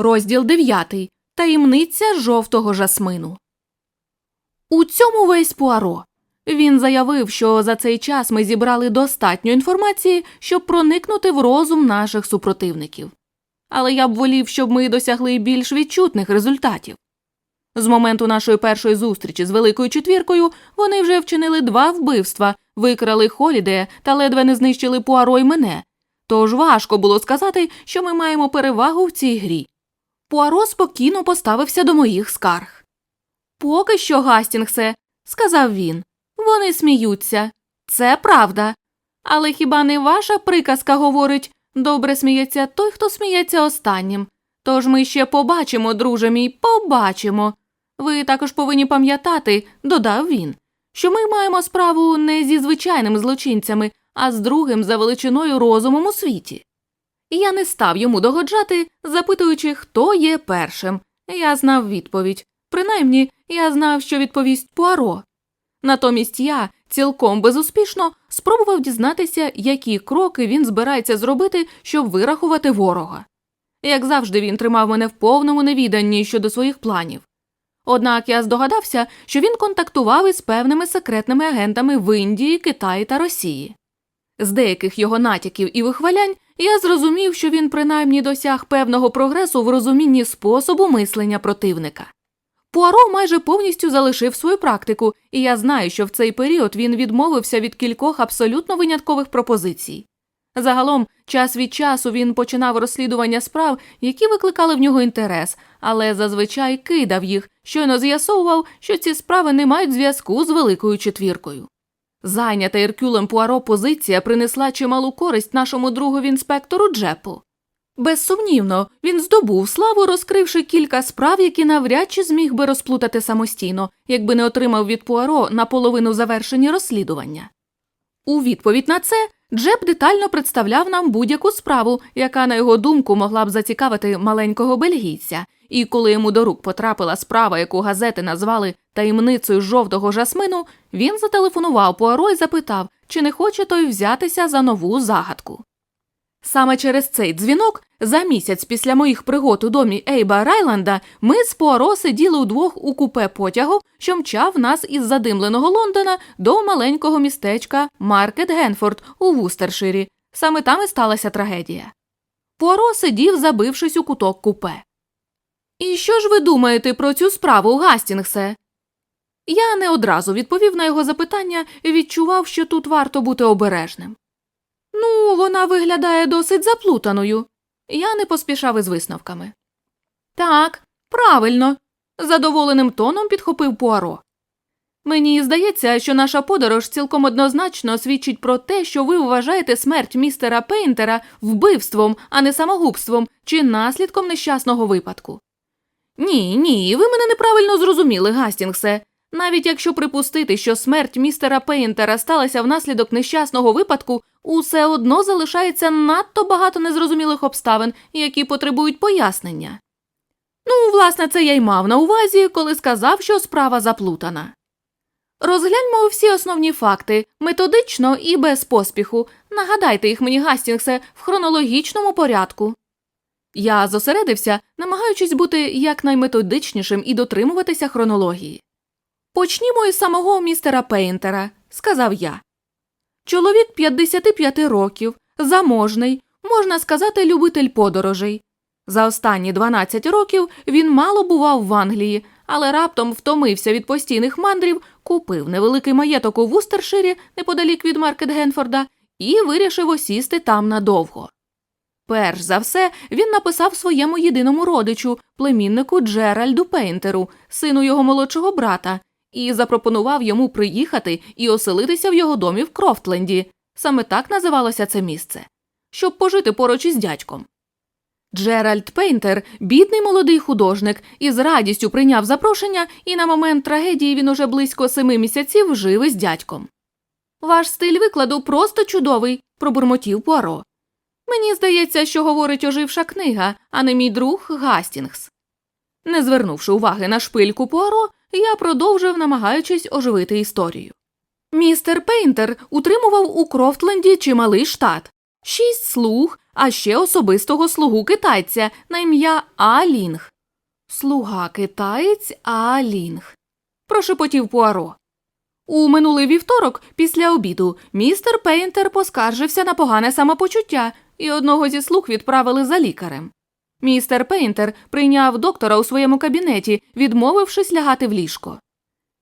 Розділ 9. Таємниця жовтого жасмину. У цьому весь Пуаро. Він заявив, що за цей час ми зібрали достатньо інформації, щоб проникнути в розум наших супротивників. Але я б волів, щоб ми досягли більш відчутних результатів. З моменту нашої першої зустрічі з Великою Четвіркою вони вже вчинили два вбивства, викрали Холідея та ледве не знищили Пуаро й мене. Тож важко було сказати, що ми маємо перевагу в цій грі. Пуаро спокійно поставився до моїх скарг. Поки що, Гастінгсе, сказав він, вони сміються. Це правда. Але хіба не ваша приказка говорить добре сміється той, хто сміється останнім. Тож ми ще побачимо, друже мій, побачимо. Ви також повинні пам'ятати, додав він, що ми маємо справу не зі звичайними злочинцями, а з другим за величиною розумом у світі. І я не став йому догоджати, запитуючи, хто є першим. Я знав відповідь. Принаймні, я знав, що відповість Пуаро. Натомість я цілком безуспішно спробував дізнатися, які кроки він збирається зробити, щоб вирахувати ворога. Як завжди, він тримав мене в повному невіданні щодо своїх планів. Однак я здогадався, що він контактував із певними секретними агентами в Індії, Китаї та Росії. З деяких його натяків і вихвалянь я зрозумів, що він принаймні досяг певного прогресу в розумінні способу мислення противника. Пуаро майже повністю залишив свою практику, і я знаю, що в цей період він відмовився від кількох абсолютно виняткових пропозицій. Загалом, час від часу він починав розслідування справ, які викликали в нього інтерес, але зазвичай кидав їх, щойно з'ясовував, що ці справи не мають зв'язку з великою четвіркою. Зайнята Іркюлем Пуаро позиція принесла чималу користь нашому другові інспектору Джепу. Безсумнівно, він здобув славу, розкривши кілька справ, які навряд чи зміг би розплутати самостійно, якби не отримав від Пуаро наполовину завершені розслідування. У відповідь на це Джеб детально представляв нам будь-яку справу, яка, на його думку, могла б зацікавити маленького бельгійця, і коли йому до рук потрапила справа, яку газети назвали таємницею жовтого жасмину, він зателефонував Пуаро і запитав, чи не хоче той взятися за нову загадку. Саме через цей дзвінок, за місяць після моїх пригод у домі Ейба Райланда, ми з Пуаро сиділи удвох у купе потягу, що мчав нас із задимленого Лондона до маленького містечка Маркет Генфорд у Вустерширі. Саме там і сталася трагедія. Пуаро сидів, забившись у куток купе. І що ж ви думаєте про цю справу, Гастінгсе? Я не одразу відповів на його запитання і відчував, що тут варто бути обережним. Ну, вона виглядає досить заплутаною. Я не поспішав із висновками. Так, правильно, задоволеним тоном підхопив Пуаро. Мені здається, що наша подорож цілком однозначно свідчить про те, що ви вважаєте смерть містера Пейнтера вбивством, а не самогубством чи наслідком нещасного випадку. Ні, ні, ви мене неправильно зрозуміли, Гастінгсе. Навіть якщо припустити, що смерть містера Пейнтера сталася внаслідок нещасного випадку, усе одно залишається надто багато незрозумілих обставин, які потребують пояснення. Ну, власне, це я й мав на увазі, коли сказав, що справа заплутана. Розгляньмо всі основні факти методично і без поспіху. Нагадайте їх мені, Гастінгсе, в хронологічному порядку. Я зосередився, намагаючись бути якнайметодичнішим і дотримуватися хронології. Почнімо із самого містера Пейнтера, сказав я. Чоловік 55 років, заможний, можна сказати, любитель подорожей. За останні 12 років він мало бував в Англії, але раптом втомився від постійних мандрів, купив невеликий маєток у Вустерширі неподалік від Маркет Генфорда і вирішив осісти там надовго. Перш за все, він написав своєму єдиному родичу, племіннику Джеральду Пейнтеру, сину його молодшого брата, і запропонував йому приїхати і оселитися в його домі в Крофтленді. Саме так називалося це місце, щоб пожити поруч із дядьком. Джеральд Пейнтер, бідний молодий художник, із радістю прийняв запрошення, і на момент трагедії він уже близько семи місяців жив із дядьком. Ваш стиль викладу просто чудовий, пробурмотів Пуаро. Мені здається, що говорить оживша книга, а не мій друг Гастінгс. Не звернувши уваги на шпильку Пуаро, я продовжив, намагаючись оживити історію. Містер Пейнтер утримував у Крофтленді чималий штат. шість слуг, а ще особистого слугу китайця на ім'я Алінг. Слуга китаєць Алінг. Прошепотів Пуаро. У минулий вівторок, після обіду, містер Пейнтер поскаржився на погане самопочуття, і одного зі слуг відправили за лікарем. Містер Пейнтер прийняв доктора у своєму кабінеті, відмовившись лягати в ліжко.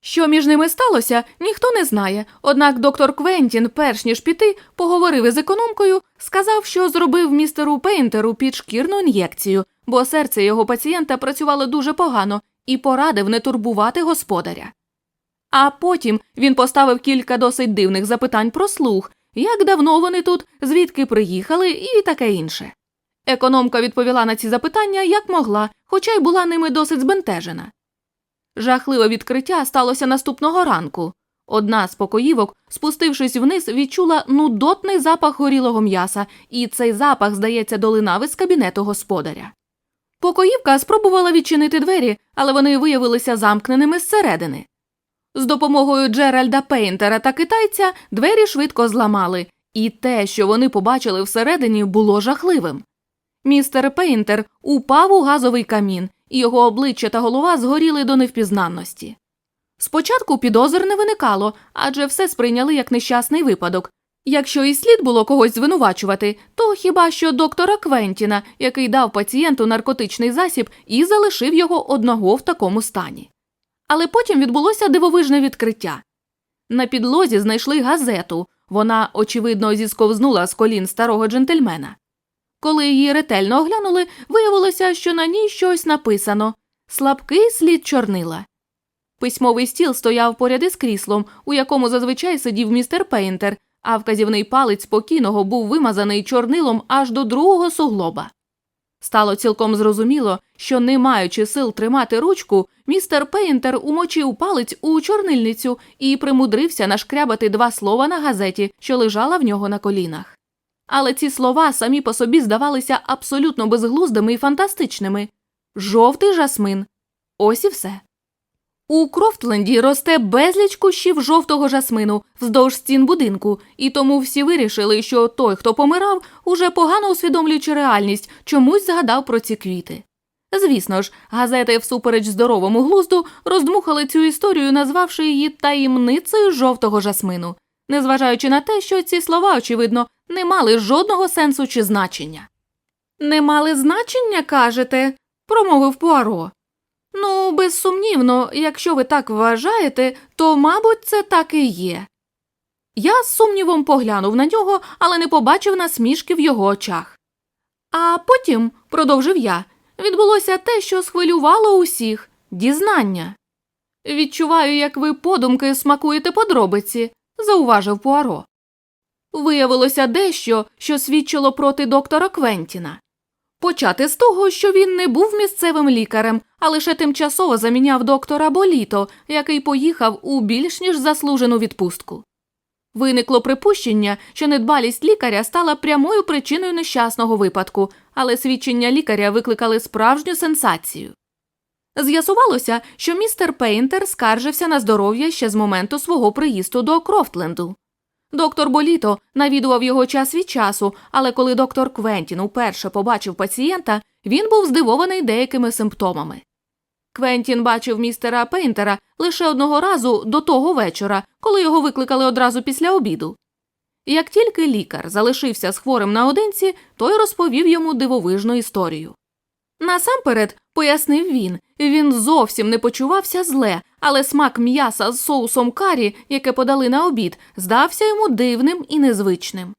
Що між ними сталося, ніхто не знає, однак доктор Квентін, перш ніж піти, поговорив із економкою, сказав, що зробив містеру Пейнтеру підшкірну ін'єкцію, бо серце його пацієнта працювало дуже погано і порадив не турбувати господаря. А потім він поставив кілька досить дивних запитань про слух, як давно вони тут, звідки приїхали і таке інше. Економка відповіла на ці запитання як могла, хоча й була ними досить збентежена. Жахливе відкриття сталося наступного ранку. Одна з покоївок, спустившись вниз, відчула нудотний запах горілого м'яса, і цей запах, здається, долинав із кабінету господаря. Покоївка спробувала відчинити двері, але вони виявилися замкненими зсередини. З допомогою Джеральда Пейнтера та китайця двері швидко зламали, і те, що вони побачили всередині, було жахливим. Містер Пейнтер упав у газовий камін, і його обличчя та голова згоріли до невпізнанності. Спочатку підозр не виникало, адже все сприйняли як нещасний випадок. Якщо і слід було когось звинувачувати, то хіба що доктора Квентіна, який дав пацієнту наркотичний засіб і залишив його одного в такому стані. Але потім відбулося дивовижне відкриття. На підлозі знайшли газету, вона, очевидно, зісковзнула з колін старого джентльмена. Коли її ретельно оглянули, виявилося, що на ній щось написано слабкий слід чорнила. Письмовий стіл стояв поряд із кріслом, у якому зазвичай сидів містер Пейнтер, а вказівний палець спокійного був вимазаний чорнилом аж до другого суглоба. Стало цілком зрозуміло, що, не маючи сил тримати ручку, містер Пейнтер умочив палець у чорнильницю і примудрився нашкрябати два слова на газеті, що лежала в нього на колінах. Але ці слова самі по собі здавалися абсолютно безглуздими і фантастичними жовтий жасмин. Ось і все. У Крофтленді росте безліч кущів жовтого жасмину вздовж стін будинку, і тому всі вирішили, що той, хто помирав, уже погано усвідомлюючи реальність, чомусь згадав про ці квіти. Звісно ж, газети, всупереч здоровому глузду, роздмухали цю історію, назвавши її таємницею жовтого жасмину, незважаючи на те, що ці слова, очевидно, не мали жодного сенсу чи значення. Не мали значення, кажете, промовив Пуаро. Ну, безсумнівно, якщо ви так вважаєте, то, мабуть, це так і є. Я з сумнівом поглянув на нього, але не побачив насмішки в його очах. А потім, продовжив я, відбулося те, що схвилювало усіх дізнання. Відчуваю, як ви подумки смакуєте подробиці, зауважив Пуаро. Виявилося дещо, що свідчило проти доктора Квентіна. Почати з того, що він не був місцевим лікарем, а лише тимчасово заміняв доктора Боліто, який поїхав у більш ніж заслужену відпустку. Виникло припущення, що недбалість лікаря стала прямою причиною нещасного випадку, але свідчення лікаря викликали справжню сенсацію. З'ясувалося, що містер Пейнтер скаржився на здоров'я ще з моменту свого приїзду до Крофтленду. Доктор Боліто навідував його час від часу, але коли доктор Квентін уперше побачив пацієнта, він був здивований деякими симптомами. Квентін бачив містера Пейнтера лише одного разу до того вечора, коли його викликали одразу після обіду. Як тільки лікар залишився з хворим наодинці, той розповів йому дивовижну історію. Насамперед, пояснив він, він зовсім не почувався зле, але смак м'яса з соусом карі, яке подали на обід, здався йому дивним і незвичним.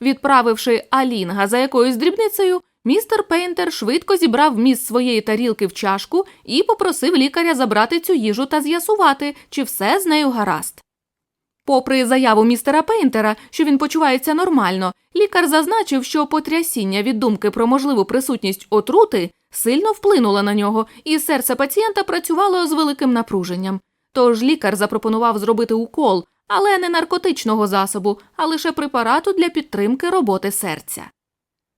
Відправивши Алінга за якоюсь дрібницею, містер Пейнтер швидко зібрав вміст своєї тарілки в чашку і попросив лікаря забрати цю їжу та з'ясувати, чи все з нею гаразд. Попри заяву містера Пейнтера, що він почувається нормально, лікар зазначив, що потрясіння від думки про можливу присутність отрути сильно вплинуло на нього, і серце пацієнта працювало з великим напруженням. Тож лікар запропонував зробити укол, але не наркотичного засобу, а лише препарату для підтримки роботи серця.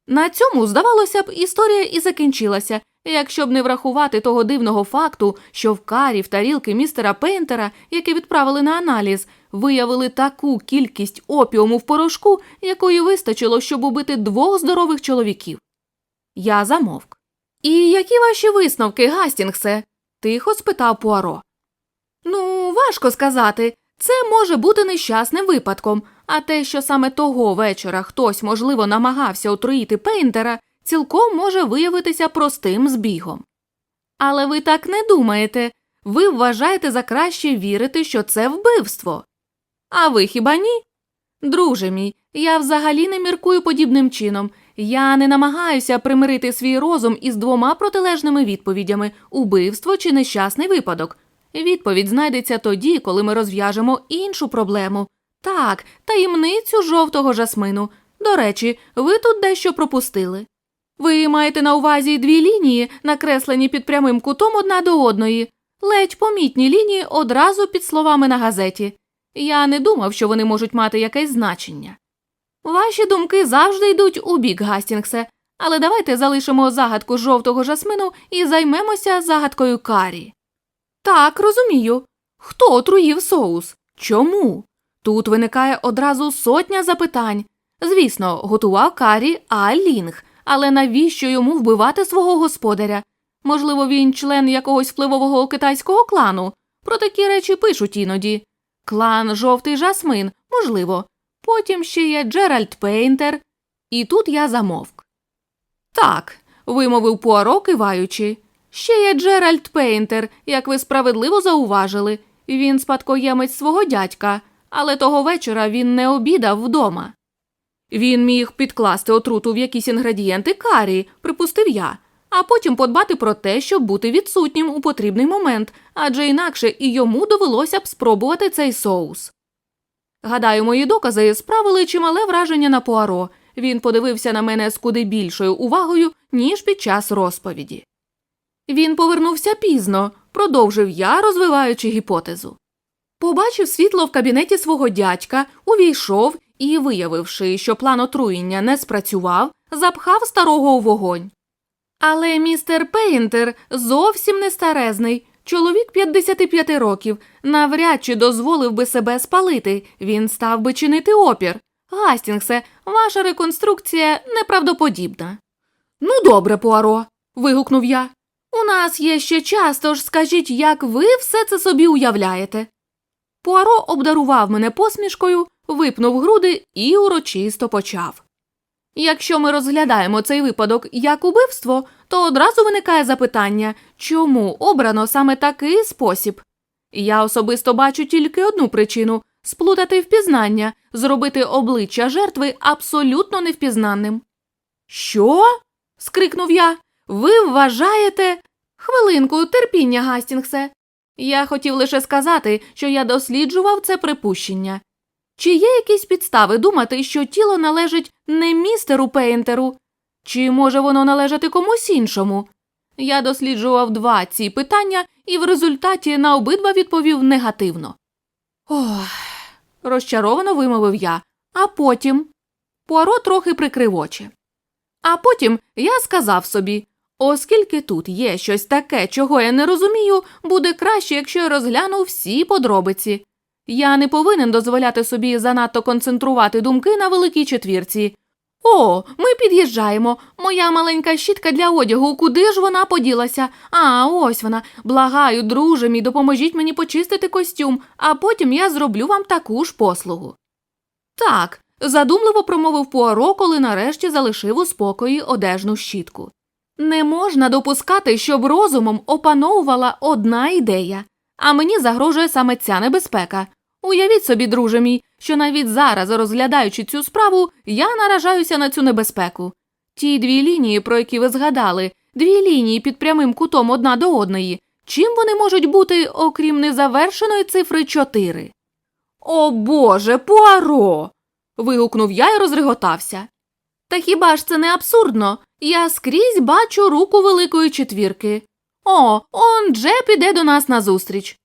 На цьому, здавалося б, історія і закінчилася, якщо б не врахувати того дивного факту, що в карі в тарілки містера Пейнтера, які відправили на аналіз, виявили таку кількість опіуму в порошку, якої вистачило, щоб убити двох здорових чоловіків. Я замовк. І які ваші висновки, Гастінгсе? тихо спитав Пуаро. Ну, важко сказати. Це може бути нещасним випадком, а те, що саме того вечора хтось, можливо, намагався отруїти Пейнтера, цілком може виявитися простим збігом. Але ви так не думаєте. Ви вважаєте за краще вірити, що це вбивство. А ви хіба ні? Друже мій, я взагалі не міркую подібним чином. Я не намагаюся примирити свій розум із двома протилежними відповідями убивство чи нещасний випадок. Відповідь знайдеться тоді, коли ми розв'яжемо іншу проблему. Так, таємницю жовтого жасмину. До речі, ви тут дещо пропустили. Ви маєте на увазі дві лінії, накреслені під прямим кутом одна до одної, ледь помітні лінії одразу під словами на газеті. Я не думав, що вони можуть мати якесь значення. Ваші думки завжди йдуть у бік, Гастінгсе, але давайте залишимо загадку жовтого жасмину і займемося загадкою карі. Так, розумію. Хто отруїв соус? Чому? Тут виникає одразу сотня запитань. Звісно, готував карі А. Лінг, але навіщо йому вбивати свого господаря? Можливо, він член якогось впливового китайського клану. Про такі речі пишуть іноді. Клан Жовтий Жасмин, можливо. Потім ще є Джеральд Пейнтер. І тут я замовк. Так, вимовив Пуаро, киваючи. Ще є Джеральд Пейнтер, як ви справедливо зауважили. Він спадкоємець свого дядька, але того вечора він не обідав вдома. Він міг підкласти отруту в якісь інгредієнти карі, припустив я, а потім подбати про те, щоб бути відсутнім у потрібний момент, адже інакше і йому довелося б спробувати цей соус. Гадаю, мої докази справили чимале враження на Пуаро. Він подивився на мене з куди більшою увагою, ніж під час розповіді. Він повернувся пізно, продовжив я, розвиваючи гіпотезу. Побачив світло в кабінеті свого дядька, увійшов і, виявивши, що план отруєння не спрацював, запхав старого у вогонь. Але містер Пейнтер зовсім не старезний. Чоловік 55 років навряд чи дозволив би себе спалити, він став би чинити опір. Гастінгсе, ваша реконструкція неправдоподібна. Ну, добре, Пуаро. вигукнув я. У нас є ще час, тож скажіть, як ви все це собі уявляєте. Пуаро обдарував мене посмішкою, випнув груди і урочисто почав. Якщо ми розглядаємо цей випадок як убивство, то одразу виникає запитання, чому обрано саме такий спосіб. Я особисто бачу тільки одну причину сплутати впізнання, зробити обличчя жертви абсолютно невпізнаним. Що? скрикнув я. Ви вважаєте. Хвилинку, терпіння, Гастінгсе. Я хотів лише сказати, що я досліджував це припущення. Чи є якісь підстави думати, що тіло належить не містеру Пейнтеру, чи може воно належати комусь іншому? Я досліджував два ці питання і в результаті на обидва відповів негативно. Ох, розчаровано вимовив я, а потім. Пуаро трохи прикрив очі. А потім я сказав собі оскільки тут є щось таке, чого я не розумію, буде краще, якщо я розгляну всі подробиці. Я не повинен дозволяти собі занадто концентрувати думки на великій четвірці. О, ми під'їжджаємо. Моя маленька щітка для одягу, куди ж вона поділася? А, ось вона. Благаю, друже мій, допоможіть мені почистити костюм, а потім я зроблю вам таку ж послугу. Так, задумливо промовив Пуаро, коли нарешті залишив у спокої одежну щітку. Не можна допускати, щоб розумом опановувала одна ідея, а мені загрожує саме ця небезпека. Уявіть собі, друже мій, що навіть зараз, розглядаючи цю справу, я наражаюся на цю небезпеку. Ті дві лінії, про які ви згадали, дві лінії під прямим кутом одна до одної. Чим вони можуть бути, окрім незавершеної цифри 4? О Боже, Пуаро. вигукнув я і розреготався. Та хіба ж це не абсурдно? Я скрізь бачу руку великої четвірки. О, он Джеб іде до нас назустріч.